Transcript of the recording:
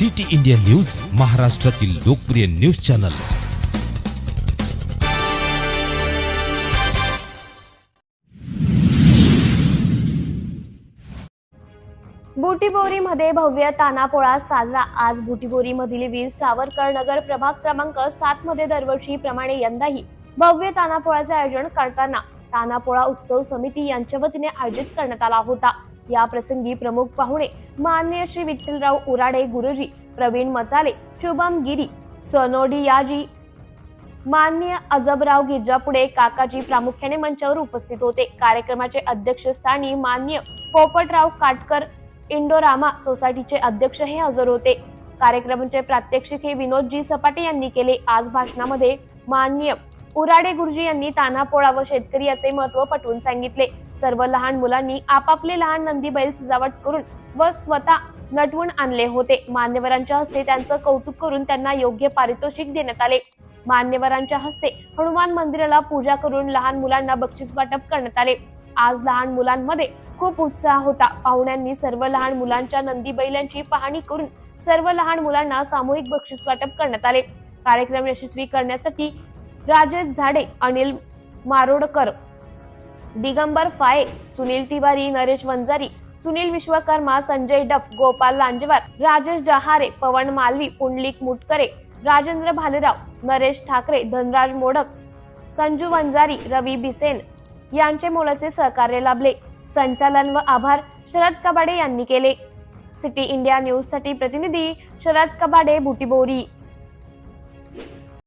City India news महाराष्ट्रातील लोकप्रिय news channel. बुटीबोरीमध्ये भव्य तानापोळा साजरा. आज बुटीबोरीमधील वीर सावरकर नगर प्रभाग क्रमांक सात मध्ये दरवर्षीप्रमाणे यंदाही भव्य तानापोळाचे आयोजन करताना तानापोळा उत्सव समिती यांच्या वतीने आयोजित करण्यात आला होता. या प्रसंगी प्रमुख पाहुणे मान्य श्री विठ्ठलराव उराडे गुरुजी प्रवीण मचाले शुभम गिरी सनोडियाजी मान्य अजबराव गिरजापुडे काकाजी प्रामुख्याने मंचावर उपस्थित होते. कार्यक्रमाचे अध्यक्षस्थानी मान्य पोपटराव काटकर इंडोरामा सोसायटीचे अध्यक्ष हे हजर होते. कार्यक्रमाचे प्रात्यक्षिक हे विनोदजी सपाटे यांनी केले. आज भाषणामध्ये मान्य उराडे गुरुजी यांनी तानापोळा व शेतकरी याचे महत्त्व पटवून सांगितले. सर्व लहान मुलांनी आपापले लहान नंदी बैल सजावट करून व स्वतः नटवून आणले होते. मान्यवरांच्या हस्ते त्यांचं कौतुक करून त्यांना योग्य पारितोषिक देण्यात आले. मान्यवरांच्या हस्ते हनुमान मंदिराला पूजा करून लहान मुलांना बक्षीस वाटप करण्यात आले. आज लहान मुलांमध्ये खूप उत्साह होता. पाहुण्यांनी सर्व लहान मुलांच्या नंदी बैलांची पाहणी करून सर्व लहान मुलांना सामूहिक बक्षीस वाटप करण्यात आले. कार्यक्रम यशस्वी करण्यासाठी राजेश झाडे अनिल मारोडकर दिगंबर फाये सुनील तिवारी नरेश वंजारी सुनील विश्वकर्मा संजय डफ गोपाल लांजेवार राजेश डहारे पवन मालवी पुंडलिक मुटकरे राजेंद्र भालेराव नरेश ठाकरे धनराज मोडक संजू वंजारी रवी बिसेन यांचे मोलाचे सहकार्य लाभले. संचालन व आभार शरद कबाडे यांनी केले. सिटी इंडिया न्यूजसाठी प्रतिनिधी शरद कबाडे बुटीबोरी.